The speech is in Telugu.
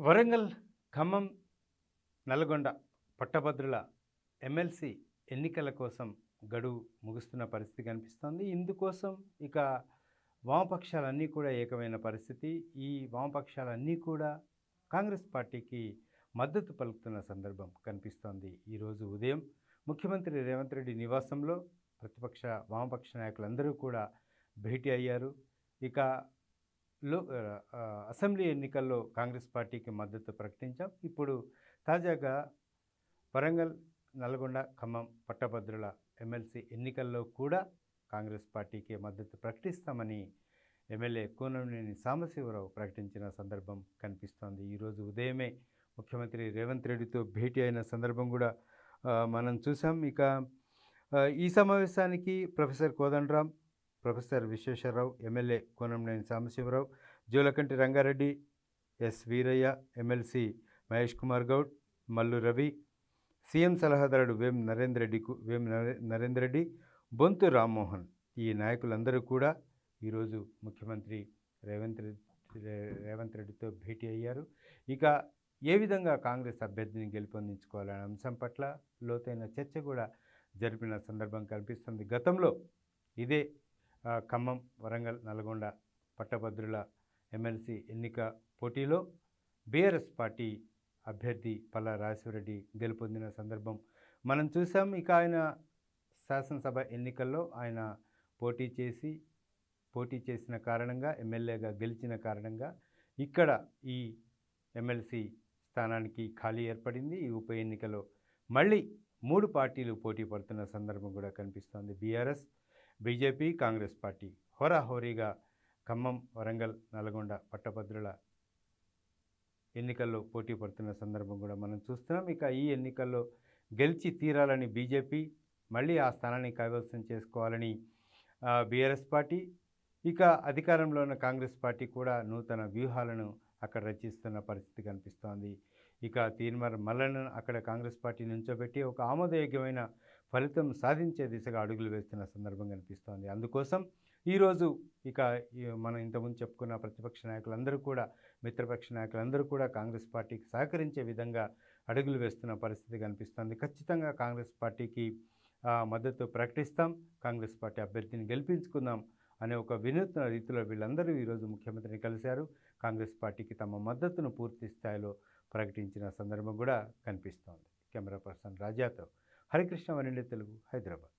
వరంగల్ ఖమ్మం నల్గొండ పట్టభద్రుల ఎమ్మెల్సీ ఎన్నికల కోసం గడువు ముగుస్తున్న పరిస్థితి కనిపిస్తోంది. ఇందుకోసం ఇక వామపక్షాలన్నీ కూడా ఏకమైన పరిస్థితి. ఈ వామపక్షాలన్నీ కూడా కాంగ్రెస్ పార్టీకి మద్దతు పలుకుతున్న సందర్భం కనిపిస్తోంది. ఈరోజు ఉదయం ముఖ్యమంత్రి రేవంత్ రెడ్డి నివాసంలో ప్రతిపక్ష వామపక్ష నాయకులందరూ కూడా భేటీ అయ్యారు. ఇక లో అసెంబ్లీ ఎన్నికల్లో కాంగ్రెస్ పార్టీకి మద్దతు ప్రకటించాం. ఇప్పుడు తాజాగా వరంగల్ నల్గొండ ఖమ్మం పట్టభద్రుల ఎమ్మెల్సీ ఎన్నికల్లో కూడా కాంగ్రెస్ పార్టీకి మద్దతు ప్రకటిస్తామని ఎమ్మెల్యే కూనంనేని సాంబశివరావు ప్రకటించిన సందర్భం కనిపిస్తోంది. ఈరోజు ఉదయమే ముఖ్యమంత్రి రేవంత్ రెడ్డితో భేటీ అయిన సందర్భం కూడా మనం చూసాం. ఇక ఈ సమావేశానికి professor Kodandaram professor Vishweshwararao MLA Kunamneni Sambasivarao Julakanti Rangareddy S Veeraiah MLC Mahesh Kumar Goud Mallu Ravi CM సలహాదారుడు Vem Narender రెడ్డికు వేం నరే- నరేందర్ రెడ్డి బొంతు రామ్మోహన్. ఈ నాయకులందరూ కూడా ఈరోజు ముఖ్యమంత్రి రేవంత్ రెడ్డి రేవంత్ రెడ్డితో భేటీ అయ్యారు. ఇక ఏ విధంగా కాంగ్రెస్ అభ్యర్థిని గెలుపొందించుకోవాలనే అంశం పట్ల లోతైన చర్చ కూడా జరిపిన సందర్భం కనిపిస్తుంది గతంలో ఇదే ఖమ్మం వరంగల్ నల్గొండ పట్టభద్రుల ఎమ్మెల్సీ ఎన్నిక పోటీలో బీఆర్ఎస్ పార్టీ అభ్యర్థి పల్లా రాజశివరెడ్డి గెలుపొందిన సందర్భం మనం చూసాం. ఇక ఆయన శాసనసభ ఎన్నికల్లో ఆయన పోటీ చేసి పోటీ చేసిన కారణంగా ఎమ్మెల్యేగా గెలిచిన కారణంగా ఇక్కడ ఈ ఎమ్మెల్సీ స్థానానికి ఖాళీ ఏర్పడింది. ఈ ఉప ఎన్నికలో మళ్ళీ మూడు పార్టీలు పోటీ పడుతున్న సందర్భం కూడా కనిపిస్తోంది. బీఆర్ఎస్ బీజేపీ కాంగ్రెస్ పార్టీ హోరాహోరీగా ఖమ్మం వరంగల్ నల్గొండ పట్టభద్రుల ఎన్నికల్లో పోటీ పడుతున్న సందర్భం కూడా మనం చూస్తున్నాం. ఇక ఈ ఎన్నికల్లో గెలిచి తీరాలని బీజేపీ మళ్ళీ ఆ స్థానాన్ని కైవసం చేసుకోవాలని బీఆర్ఎస్ పార్టీ ఇక అధికారంలో ఉన్న కాంగ్రెస్ పార్టీ కూడా నూతన వ్యూహాలను అక్కడ రచిస్తున్న పరిస్థితి కనిపిస్తోంది. ఇక తీర్మార్ మల్లలను అక్కడ కాంగ్రెస్ పార్టీ నుంచోబెట్టి ఒక ఆమోదయోగ్యమైన ఫలితం సాధించే దిశగా అడుగులు వేస్తున్న సందర్భం కనిపిస్తోంది అందుకోసం ఈరోజు ఇక ఈ మనం ఇంతకుముందు చెప్పుకున్న ప్రతిపక్ష నాయకులందరూ కూడా మిత్రపక్ష నాయకులందరూ కూడా కాంగ్రెస్ పార్టీకి సహకరించే విధంగా అడుగులు వేస్తున్న పరిస్థితి కనిపిస్తోంది. ఖచ్చితంగా కాంగ్రెస్ పార్టీకి మద్దతు ప్రకటిస్తాం. కాంగ్రెస్ పార్టీ అభ్యర్థిని గెలిపించుకుందాం అనే ఒక వినూత్న రీతిలో వీళ్ళందరూ ఈరోజు ముఖ్యమంత్రిని కలిశారు. కాంగ్రెస్ పార్టీకి తమ మద్దతును పూర్తి స్థాయిలో ప్రకటించిన సందర్భం కూడా కనిపిస్తోంది. కెమెరా పర్సన్ రాజాతో హరికృష్ణ వనిండి తెలుగు హైదరాబాద్.